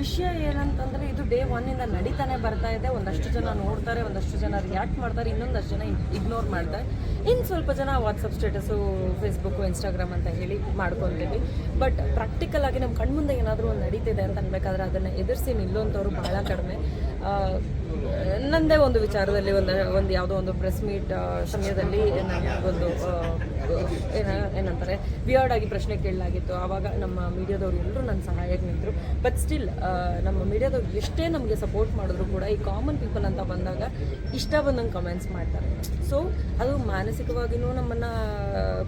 ವಿಷಯ ಏನಂತಂದ್ರೆ ಇದು ಡೇ ಒನ್ನಿಂದ ನಡೀತಾನೆ ಬರ್ತಾ ಇದೆ. ಒಂದಷ್ಟು ಜನ ನೋಡ್ತಾರೆ, ಒಂದಷ್ಟು ಜನ ರಿಯಾಕ್ಟ್ ಮಾಡ್ತಾರೆ, ಇನ್ನೊಂದಷ್ಟು ಜನ ಇಗ್ನೋರ್ ಮಾಡ್ತಾರೆ. ಇನ್ನು ಸ್ವಲ್ಪ ಜನ ವಾಟ್ಸಪ್ ಸ್ಟೇಟಸು ಫೇಸ್ಬುಕ್ಕು ಇನ್ಸ್ಟಾಗ್ರಾಮ್ ಅಂತ ಹೇಳಿ ಮಾಡ್ಕೊತೀವಿ. ಬಟ್ ಪ್ರಾಕ್ಟಿಕಲ್ ಆಗಿ ನಮ್ಮ ಕಣ್ಮುಂದೆ ಏನಾದರೂ ಒಂದು ನಡೀತಿದೆ ಅಂತ ಅನ್ಬೇಕಾದ್ರೆ ಅದನ್ನು ಎದುರಿಸಿ ನಿಲ್ಲುವಂಥವ್ರು ಬಹಳ ಕಡಿಮೆ. ನನ್ನದೇ ನಂದೇ ಒಂದು ವಿಚಾರದಲ್ಲಿ ಒಂದು ಒಂದು ಯಾವುದೋ ಒಂದು ಪ್ರೆಸ್ ಮೀಟ್ ಸಮಯದಲ್ಲಿ ಒಂದು ಏನ ಏನಂತಾರೆ ವಿಯರ್ಡ್ ಆಗಿ ಪ್ರಶ್ನೆ ಕೇಳಲಾಗಿತ್ತು. ಆವಾಗ ನಮ್ಮ ಮೀಡಿಯಾದವ್ರು ಎಲ್ಲರೂ ನನ್ನ ಸಹಾಯಕ್ಕೆ ನಿಂತರು. ಬಟ್ ಸ್ಟಿಲ್ ನಮ್ಮ ಮೀಡಿಯಾದವ್ರು ಎಷ್ಟೇ ನಮಗೆ ಸಪೋರ್ಟ್ ಮಾಡಿದ್ರು ಕೂಡ, ಈ ಕಾಮನ್ ಪೀಪಲ್ ಅಂತ ಬಂದಾಗ ಇಷ್ಟ ಬಂದಂಗೆ ಕಮೆಂಟ್ಸ್ ಮಾಡ್ತಾರೆ. ಸೊ ಅದು ಮಾನಸಿಕವಾಗಿಯೂ ನಮ್ಮನ್ನು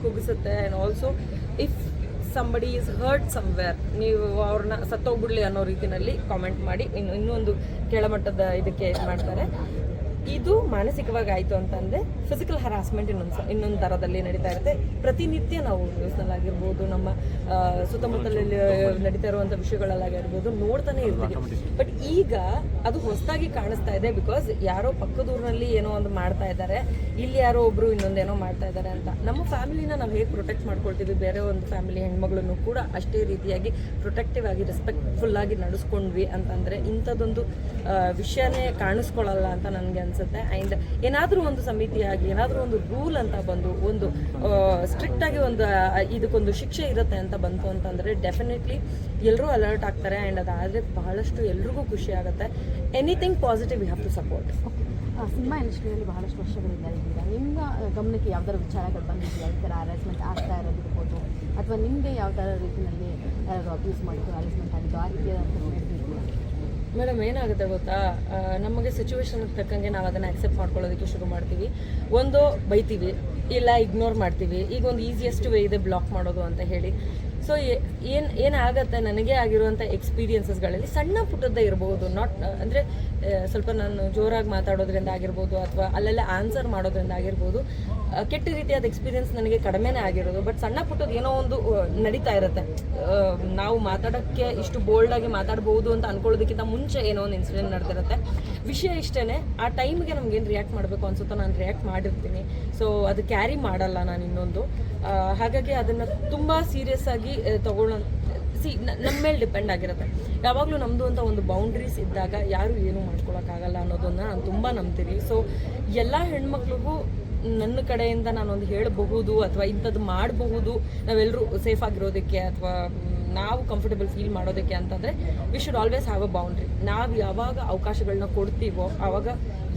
ಕುಗ್ಗಿಸುತ್ತೆ. And also if somebody is hurt somewhere ನೀವು ಅವ್ರನ್ನ ಸತ್ತೋಗ್ಬಿಡ್ಲಿ ಅನ್ನೋ ರೀತಿಯಲ್ಲಿ ಕಾಮೆಂಟ್ ಮಾಡಿ, ಇನ್ನು ಇನ್ನೊಂದು ಕೆಳಮಟ್ಟದ ಇದಕ್ಕೆ ಇದು ಮಾಡ್ತಾರೆ. ಇದು ಮಾನಸಿಕವಾಗಿ ಆಯಿತು ಅಂತಂದರೆ ಫಿಸಿಕಲ್ ಹರಾಸ್ಮೆಂಟ್ ಇನ್ನೊಂದು ಇನ್ನೊಂದು ಥರದಲ್ಲಿ ನಡೀತಾ ಇರುತ್ತೆ. ಪ್ರತಿನಿತ್ಯ ನಾವು ನ್ಯೂಸ್ನಲ್ಲಾಗಿರ್ಬೋದು ನಮ್ಮ ಸುತ್ತಮುತ್ತಲಲ್ಲಿ ನಡೀತಾ ಇರುವಂಥ ವಿಷಯಗಳಲ್ಲಾಗಿರ್ಬೋದು ನೋಡ್ತಾನೆ ಇರ್ತೀವಿ. ಬಟ್ ಈಗ ಅದು ಹೊಸದಾಗಿ ಕಾಣಿಸ್ತಾ ಇದೆ ಬಿಕಾಸ್ ಯಾರೋ ಪಕ್ಕದೂರಿನಲ್ಲಿ ಏನೋ ಒಂದು ಮಾಡ್ತಾ ಇದ್ದಾರೆ ಇಲ್ಲಿ ಯಾರೋ ಒಬ್ರು ಇನ್ನೊಂದೇನೋ ಮಾಡ್ತಾ ಇದ್ದಾರೆ ಅಂತ. ನಮ್ಮ ಫ್ಯಾಮಿಲಿನ ನಾವು ಹೇಗೆ ಪ್ರೊಟೆಕ್ಟ್ ಮಾಡ್ಕೊಳ್ತೀವಿ? ಬೇರೆ ಒಂದು ಫ್ಯಾಮಿಲಿ ಹೆಣ್ಮಗಳನ್ನು ಕೂಡ ಅಷ್ಟೇ ರೀತಿಯಾಗಿ ಪ್ರೊಟೆಕ್ಟಿವ್ ಆಗಿ ರೆಸ್ಪೆಕ್ಟ್ಫುಲ್ ಆಗಿ ನಡೆಸ್ಕೊಂಡ್ವಿ ಅಂತಂದ್ರೆ ಇಂಥದ್ದೊಂದು ವಿಷಯನೇ ಕಾಣಿಸ್ಕೊಳ್ಳಲ್ಲ ಅಂತ ನನಗೆ ಅನ್ಸುತ್ತೆ. ಆ್ಯಂಡ್ ಏನಾದರೂ ಒಂದು ಸಮಿತಿಯಾಗಿ ಏನಾದರೂ ಒಂದು ರೂಲ್ ಅಂತ ಬಂದು, ಒಂದು ಸ್ಟ್ರಿಕ್ಟ್ ಆಗಿ ಒಂದು ಇದಕ್ಕೊಂದು ಶಿಕ್ಷೆ ಇರುತ್ತೆ ಅಂತ ಬಂತು ಅಂತಂದ್ರೆ ಡೆಫಿನೆಟ್ಲಿ ಎಲ್ಲರೂ ಅಲರ್ಟ್ ಆಗ್ತಾರೆ. ಆ್ಯಂಡ್ ಅದಾದರೆ ಬಹಳಷ್ಟು ಎಲ್ರಿಗೂ ಖುಷಿ ಆಗುತ್ತೆ. Anything positive you have to support cinema ಇಂಡಸ್ಟ್ರಿಯಲ್ಲಿ ಬಹಳಷ್ಟು ವರ್ಷಗಳಿಂದ ಇದ್ದೀರಾ? ನಿಮ್ಮ ಗಮನಕ್ಕೆ ಯಾವ್ದಾರು ವಿಚಾರಗಳು ಬಂದಿದೆಯಾ? ಈ ಥರ ಅರೇಸ್ಮೆಂಟ್ ಆಗ್ತಾ ಇರೋದಿರ್ಬೋದು ಅಥವಾ ನಿಮಗೆ ಯಾವ್ದಾರ ರೀತಿಯಲ್ಲಿ ಯಾರಾದ್ರು ಅಬ್ಯೂಸ್ ಮಾಡಿದ್ರು ಅರೇಸ್ಮೆಂಟ್ ಆಗಿದ್ದು, ಆ ರೀತಿಯಾದಂಥ ನಡೆದಿದೆಯಾ ಮೇಡಮ್, ಏನಾಗುತ್ತೆ ಗೊತ್ತಾ? ನಮಗೆ ಸಿಚುವೇಶನ್ ತಕ್ಕಂಗೆ ನಾವು ಅದನ್ನು ಅಕ್ಸೆಪ್ಟ್ ಮಾಡ್ಕೊಳ್ಳೋದಕ್ಕೆ ಶುರು ಮಾಡ್ತೀವಿ. ಒಂದು ಬೈತೀವಿ, ಇಲ್ಲ ಇಗ್ನೋರ್ ಮಾಡ್ತೀವಿ. ಈಗ ಒಂದು ಈಸಿಯೆಸ್ಟ್ ವೇ ಇದೆ ಬ್ಲಾಕ್ ಮಾಡೋದು ಅಂತ ಹೇಳಿ. ಸೊ ಏನು, ಏನಾಗತ್ತೆ ನನಗೆ ಆಗಿರುವಂಥ ಎಕ್ಸ್ಪೀರಿಯನ್ಸಸ್ಗಳಲ್ಲಿ ಸಣ್ಣ ಪುಟ್ಟದ್ದೇ ಇರ್ಬೋದು. ನಾಟ್ ಅಂದರೆ ಸ್ವಲ್ಪ ನಾನು ಜೋರಾಗಿ ಮಾತಾಡೋದ್ರಿಂದ ಆಗಿರ್ಬೋದು ಅಥವಾ ಅಲ್ಲೆಲ್ಲ ಆನ್ಸರ್ ಮಾಡೋದ್ರಿಂದ ಆಗಿರ್ಬೋದು. ಕೆಟ್ಟ ರೀತಿಯಾದ ಎಕ್ಸ್ಪೀರಿಯನ್ಸ್ ನನಗೆ ಕಡಿಮೆನೇ ಆಗಿರೋದು. ಬಟ್ ಸಣ್ಣ ಪುಟ್ಟದ್ದು ಏನೋ ಒಂದು ನಡೀತಾ ಇರುತ್ತೆ. ನಾವು ಮಾತಾಡೋಕ್ಕೆ ಇಷ್ಟು ಬೋಲ್ಡಾಗಿ ಮಾತಾಡ್ಬೋದು ಅಂತ ಅನ್ಕೊಳ್ಳೋದಕ್ಕಿಂತ ಮುಂಚೆ ಏನೋ ಒಂದು ಇನ್ಸಿಡೆಂಟ್ ನಡೆದಿರುತ್ತೆ. ವಿಷಯ ಇಷ್ಟೇ ಆ ಟೈಮ್ಗೆ ನಮ್ಗೇನು ರಿಯಾಕ್ಟ್ ಮಾಡಬೇಕು ಅನ್ಸುತ್ತೋ ನಾನು ರಿಯಾಕ್ಟ್ ಮಾಡಿರ್ತೀನಿ. ಸೊ ಅದು ಕ್ಯಾರಿ ಮಾಡಲ್ಲ ನಾನು ಇನ್ನೊಂದು ಹಾಗಾಗಿ ಅದನ್ನು ತುಂಬ ಸೀರಿಯಸ್ ಆಗಿ ಆ, ತಗೊಳ್ಳೋ ಸಿ ನಮ್ಮ ಮೇಲೆ ಡಿಪೆಂಡ್ ಆಗಿರುತ್ತೆ. ಯಾವಾಗಲೂ ನಮ್ಮದು ಅಂತ ಒಂದು ಬೌಂಡ್ರೀಸ್ ಇದ್ದಾಗ ಯಾರು ಏನೂ ಮಾಡ್ಕೊಳಕ್ಕಾಗಲ್ಲ ಅನ್ನೋದನ್ನು ನಾನು ತುಂಬ ನಂಬ್ತೀನಿ. ಸೊ ಎಲ್ಲ ಹೆಣ್ಮಕ್ಳಿಗೂ ನನ್ನ ಕಡೆಯಿಂದ ನಾನೊಂದು ಹೇಳಬಹುದು ಅಥವಾ ಇಂಥದ್ದು ಮಾಡಬಹುದು. ನಾವೆಲ್ಲರೂ ಸೇಫ್ ಆಗಿರೋದಕ್ಕೆ ಅಥವಾ ನಾವು ಕಂಫರ್ಟಬಲ್ ಫೀಲ್ ಮಾಡೋದಕ್ಕೆ ಅಂತಂದರೆ we should always have a boundary ನಾವು ಯಾವಾಗ ಅವಕಾಶಗಳನ್ನ ಕೊಡ್ತೀವೋ ಆವಾಗ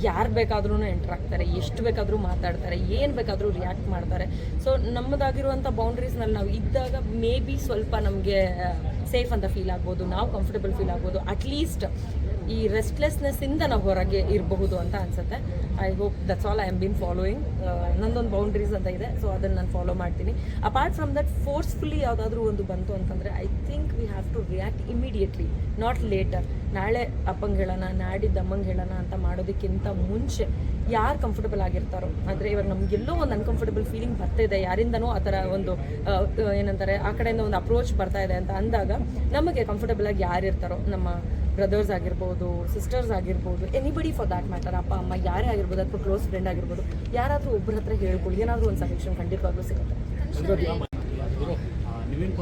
ಯಾರು ಬೇಕಾದ್ರೂ ಎಂಟರ್ ಆಗ್ತಾರೆ, ಎಷ್ಟು ಬೇಕಾದರೂ ಮಾತಾಡ್ತಾರೆ, ಏನು ಬೇಕಾದರೂ ರಿಯಾಕ್ಟ್ ಮಾಡ್ತಾರೆ. ಸೊ ನಮ್ಮದಾಗಿರುವಂಥ ಬೌಂಡ್ರೀಸ್ನಲ್ಲಿ ನಾವು ಇದ್ದಾಗ ಮೇ ಬಿ ಸ್ವಲ್ಪ ನಮಗೆ ಸೇಫ್ ಅಂತ ಫೀಲ್ ಆಗ್ಬೋದು, ನಾವು ಕಂಫರ್ಟಬಲ್ ಫೀಲ್ ಆಗ್ಬೋದು ಅಟ್ಲೀಸ್ಟ್ ಈ ರೆಸ್ಟ್ಲೆಸ್ನೆಸ್ಸಿಂದ ನಾವು ಹೊರಗೆ ಇರಬಹುದು ಅಂತ ಅನ್ಸುತ್ತೆ. I hope that's all I am been following ನಂದೊಂದು ಬೌಂಡ್ರೀಸ್ ಅಂತ ಇದೆ ಸೊ ಅದನ್ನು ನಾನು ಫಾಲೋ ಮಾಡ್ತೀನಿ. ಅಪಾರ್ಟ್ ಫ್ರಮ್ ದಟ್ ಫೋರ್ಸ್ಫುಲಿ ಯಾವುದಾದ್ರೂ ಒಂದು ಬಂತು ಅಂತಂದರೆ I think we have to react immediately not later ನಾಳೆ ಅಪ್ಪಂಗೆ ಹೇಳೋಣ, ನಾಡಿದ್ದು ಅಮ್ಮಂಗೆ ಹೇಳೋಣ ಅಂತ ಮಾಡೋದಕ್ಕಿಂತ ಮುಂಚೆ ಯಾರು ಕಂಫರ್ಟಬಲ್ ಆಗಿರ್ತಾರೋ ಅಂದರೆ ಇವಾಗ ನಮಗೆಲ್ಲೋ ಒಂದು ಅನ್ಕಂಫರ್ಟಬಲ್ ಫೀಲಿಂಗ್ ಬರ್ತಾ ಇದೆ, ಯಾರಿಂದನೋ ಆ ಥರ ಒಂದು ಏನಂತಾರೆ, ಆ ಕಡೆಯಿಂದ ಒಂದು ಅಪ್ರೋಚ್ ಬರ್ತಾ ಇದೆ ಅಂತ ಅಂದಾಗ ನಮಗೆ ಕಂಫರ್ಟಬಲ್ ಆಗಿ ಯಾರು ಇರ್ತಾರೋ, ನಮ್ಮ ಬ್ರದರ್ಸ್ ಆಗಿರ್ಬೋದು ಸಿಸ್ಟರ್ಸ್ ಆಗಿರ್ಬೋದು ಎನಿಬಡಿ ಫಾರ್ ದ್ಯಾಟ್ ಮ್ಯಾಟರ್ ಅಪ್ಪ, ಅಮ್ಮ, ಯಾರೇ ಆಗಿರ್ಬೋದು, ಅಥವಾ ಕ್ಲೋಸ್ ಫ್ರೆಂಡ್ ಆಗಿರ್ಬೋದು, ಯಾರಾದರೂ ಒಬ್ಬರ ಹತ್ರ ಹೇಳ್ಕೊಳ್ಳಿ, ಏನಾದರೂ ಒಂದು ಸಜೆಷನ್ ಖಂಡಿತವಾಗ್ಲೂ ಸಿಗುತ್ತೆ. ನಿವಿನ್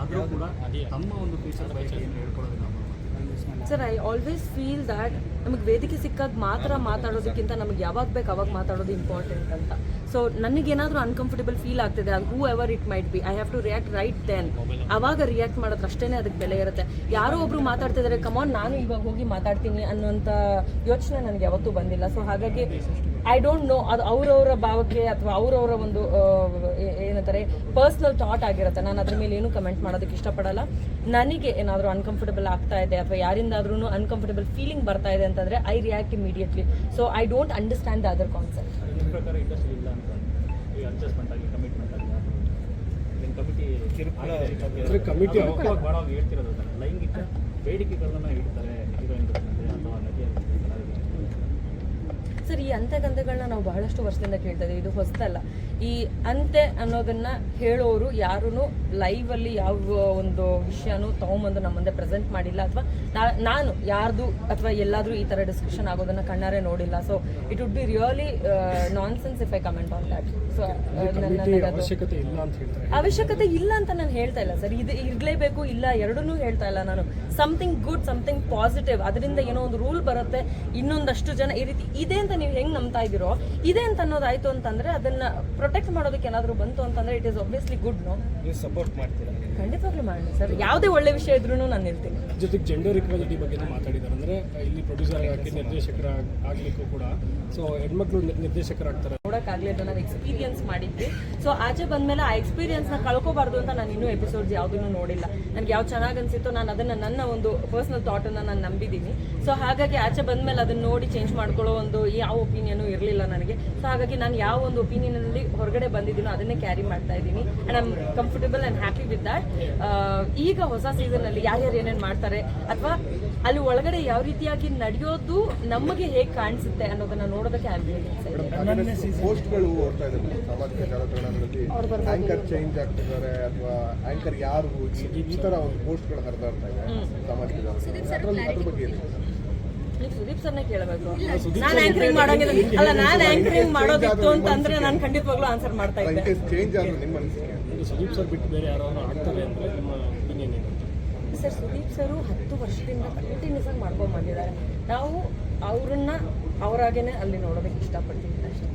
ಆದರೂ ಕೂಡ ತಮ್ಮ ಒಂದು ಬಗ್ಗೆ ಏನು ಹೇಳ್ಕೊಳ್ಳೋದಿಲ್ಲ sir I always feel that ನಮಗೆ ವೇದಿಕೆ ಸಿಕ್ಕಾಗ ಮಾತ್ರ ಮಾತಾಡೋದಕ್ಕಿಂತ ನಮಗೆ ಯಾವಾಗ ಬೇಕು ಅವಾಗ ಮಾತಾಡೋದು ಇಂಪಾರ್ಟೆಂಟ್ ಅಂತ. ಸೊ ನನಗೇನಾದರೂ ಅನ್ಕಂಫರ್ಟಬಲ್ ಫೀಲ್ ಆಗ್ತಿದೆ, ಅದು who ever it might be I have to react right then ಅವಾಗ ರಿಯಾಕ್ಟ್ ಮಾಡೋದು ಅಷ್ಟೇ ಅದಕ್ಕೆ ಬೆಲೆ ಇರುತ್ತೆ. ಯಾರೋ ಒಬ್ರು ಮಾತಾಡ್ತಿದ್ದಾರೆ ಕಮಾನ್ ನಾನು ಇವಾಗ ಹೋಗಿ ಮಾತಾಡ್ತೀನಿ ಅನ್ನೋಂಥ ಯೋಚನೆ ನನಗೆ ಯಾವತ್ತೂ ಬಂದಿಲ್ಲ. ಸೊ ಹಾಗಾಗಿ ಐ ಡೋಂಟ್ ನೋ ಅದು ಅವರವರ ಭಾವಕ್ಕೆ ಅಥವಾ ಅವರವರ ಒಂದು ಏನಂತಾರೆ ಪರ್ಸ್ನಲ್ ಥಾಟ್ ಆಗಿರುತ್ತೆ. ನಾನು ಅದ್ರ ಮೇಲೆ ಏನು ಕಮೆಂಟ್ ಮಾಡೋದಕ್ಕೆ ಇಷ್ಟಪಡಲ್ಲ. ನನಗೆ ಏನಾದರೂ ಅನ್ಕಂಫರ್ಟಬಲ್ ಆಗ್ತಾ ಇದೆ ಅಥವಾ ಯಾರಿಂದಾದ್ರೂ ಅನ್ಕಂಫರ್ಟಬಲ್ ಫೀಲಿಂಗ್ ಬರ್ತಾ ಇದೆ ಅಂತಂದರೆ I react immediately so I don't understand the other concept ಬೇಡಿಕೆಗಳನ್ನ ಇಡ್ತಾರೆ ಹೀರೋಯಿನ್ ಅಥವಾ ನಟಿಯ ಸರ್ ಈ ಅಂತೆ ಕಂತೆಗಳನ್ನ ನಾವು ಬಹಳಷ್ಟು ವರ್ಷದಿಂದ ಕೇಳ್ತಾ ಇದ್ದೀವಿ ಇದು ಹೊಸದಲ್ಲ. ಈ ಅಂತೆ ಅನ್ನೋದನ್ನ ಹೇಳೋರು ಯಾರೂ ಅಲ್ಲಿ ಯಾವ ಒಂದು ವಿಷಯನೂ ತಗೊಂಬಂದು ನಮ್ಮ ಮುಂದೆ ಪ್ರೆಸೆಂಟ್ ಮಾಡಿಲ್ಲ ಅಥವಾ ನಾನು ಯಾರ್ದು ಅಥವಾ ಎಲ್ಲಾದ್ರೂ ಈ ತರ ಡಿಸ್ಕಷನ್ ಆಗೋದನ್ನ ಕಣ್ಣಾರೆ ನೋಡಿಲ್ಲ. So it would be really nonsense if I comment on that so ಅವಶ್ಯಕತೆ ಇಲ್ಲ ಅಂತ ಹೇಳ್ತಾರೆ. ಅವಶ್ಯಕತೆ ಇಲ್ಲ ಅಂತ ನಾನು ಹೇಳ್ತಾ ಇಲ್ಲ ಸರ್. ಇದು ಇರಲೇಬೇಕು ಇಲ್ಲ ಎರಡೂ ಹೇಳ್ತಾ ಇಲ್ಲ ನಾನು. ಸಮಥಿಂಗ್ ಗುಡ್ ಸಮಥಿಂಗ್ ಪಾಸಿಟಿವ್ ಅದರಿಂದ ಏನೋ ಒಂದು ರೂಲ್ ಬರುತ್ತೆ. ಇನ್ನೊಂದಷ್ಟು ಜನ ಈ ರೀತಿ ಇದೆ ಅಂತ ನೀವು ಹೆಂಗ್ ನಂಬ್ತಾ ಇದ್ದೀರೋ ಇದೆ ಅಂತ ಅನ್ನೋದಾಯ್ತು ಅಂತಂದ್ರೆ ಅದನ್ನ ಪ್ರೊಟೆಕ್ಟ್ ಮಾಡೋದಕ್ಕೆ ಏನಾದರೂ ಬಂತು ಅಂತಂದ್ರೆ it is obviously good no ನೀವು ಸಪೋರ್ಟ್ ಮಾಡ್ತೀರಾ? ಖಂಡಿತವಾಗ್ಲೂ ಮಾಡಿ ಸರ್. ಯಾವುದೇ ಒಳ್ಳೆ ವಿಷಯ ಇದ್ರೂ ನಾನು ಇರ್ತೀನಿ ಜೊತೆಗೆ ಜೆಂಡರ್ ಇಕ್ವಾಲಿಟಿ ಬಗ್ಗೆ ಮಾತಾಡಿದ್ದಾರೆ ಅಂದ್ರೆ ಇಲ್ಲಿ ಪ್ರೊಡ್ಯೂಸರ್ ಆಗಿ ನಿರ್ದೇಶಕರ ಆಗ್ಲಿಕ್ಕೂ ಕೂಡ. ಸೊ ಹೆಣ್ಮಕ್ಳು ನಿರ್ದೇಶಕರಾಗ್ತಾರೆ ನೋಡೋಕ್ಕಾಗಲಿಲ್ಲ ನಾನು ಎಕ್ಸ್ಪೀರಿಯನ್ಸ್ ಮಾಡಿದ್ವಿ ಸೊ ಆಚೆ ಬಂದಮೇಲೆ ಆ ಎಕ್ಸ್ಪೀರಿಯನ್ಸ್ನ ಕಳ್ಕೊಬಾರ್ದು ಅಂತ ನಾನು ಇನ್ನೂ ಎಪಿಸೋಡ್ಸ್ ಯಾವುದನ್ನು ನೋಡಿಲ್ಲ. ನನಗೆ ಯಾವ್ದು ಚೆನ್ನಾಗಿ ಅನ್ಸಿತ್ತು ನಾನು ಅದನ್ನು ನನ್ನ ಒಂದು ಪರ್ಸ್ನಲ್ ಥಾಟನ್ನು ನಾನು ನಂಬಿದ್ದೀನಿ. ಸೊ ಹಾಗಾಗಿ ಆಚೆ ಬಂದಮೇಲೆ ಅದನ್ನು ನೋಡಿ ಚೇಂಜ್ ಮಾಡ್ಕೊಳ್ಳೋ ಒಂದು ಯಾವ ಒಪಿನಿಯನು ಇರಲಿಲ್ಲ ನನಗೆ. ಸೊ ಹಾಗಾಗಿ ನಾನು ಯಾವ ಒಂದು ಒಪಿನಿಯನಲ್ಲಿ ಹೊರಗಡೆ ಬಂದಿದ್ದೀನೋ ಅದನ್ನೇ ಕ್ಯಾರಿ ಮಾಡ್ತಾ ಇದ್ದೀನಿ. And I'm comfortable and happy with that ಈಗ ಹೊಸ ಸೀಸನಲ್ಲಿ ಯಾರ್ಯಾರು ಏನೇನು ಮಾಡ್ತಾರೆ, ಅಥವಾ ಅಲ್ಲಿ ಒಳಗಡೆ ಯಾವ ರೀತಿಯಾಗಿ ನಡೆಯೋದು ನಮಗೆ ಹೇಗೆ ಕಾಣಿಸುತ್ತೆ ಅನ್ನೋದನ್ನ ನೋಡೋದಕ್ಕೆ ಆಗ್ಬೇಕು ಪೋಸ್ಟ್ಗಳು ಓಡ್ತಾ ಇದೆ ಸಾಮಾಜಿಕ ಜಾಲತಾಣಗಳಲ್ಲಿ ಆಂಕರ್ ಚೇಂಜ್ ಆಗ್ತಿದ್ದಾರೆ ಅಥವಾ ಆಂಕರ್ ಯಾರು ಈ- ಈ ತರ ಒಂದು ಪೋಸ್ಟ್ಗಳು ಹರಿದಾಡ್ತಾ ಇದೆ ಸಾಮಾಜಿಕ ಜಾಲತಾಣ ಅದ್ರ ಬಗ್ಗೆ ನೀವು ಸುದೀಪ್ ಸರ್ನೇ ಕೇಳಬೇಕು. ನಾನು ಆಂಕರಿಂಗ್ ಮಾಡೋಂಗಿಲ್ಲ ಅಲ್ಲ ನಾನು ಆಂಕರಿಂಗ್ ಮಾಡೋದಿತ್ತು ಅಂತಂದ್ರೆ ನಾನು ಖಂಡಿತವಾಗ್ಲೂ ಆನ್ಸರ್ ಮಾಡ್ತಾ ಇದ್ದೆ. ಚೇಂಜ್ ಆದ್ರೆ ನಿಮ್ಮ ಅನಿಸಿಕೆ ಸುದೀಪ್ ಸರ್ ಬಿಟ್ಟು ಬೇರೆ ಯಾರು ಆಗ್ತಾರೆ ಅಂದ್ರೆ ನಿಮ್ಮ ಸರ್ ಸುದೀಪ್ ಸರು ಹತ್ತು ವರ್ಷದಿಂದ ಕಂಟಿನ್ಯೂಸ್ ಆಗಿ ಮಾಡ್ಕೊಂಡು ಬಂದಿದ್ದಾರೆ. ನಾವು ಅವರನ್ನ ಅವರಾಗೇನೆ ಅಲ್ಲಿ ನೋಡೋದಕ್ಕೆ ಇಷ್ಟಪಡ್ತೀವಿ ಅಷ್ಟೇ.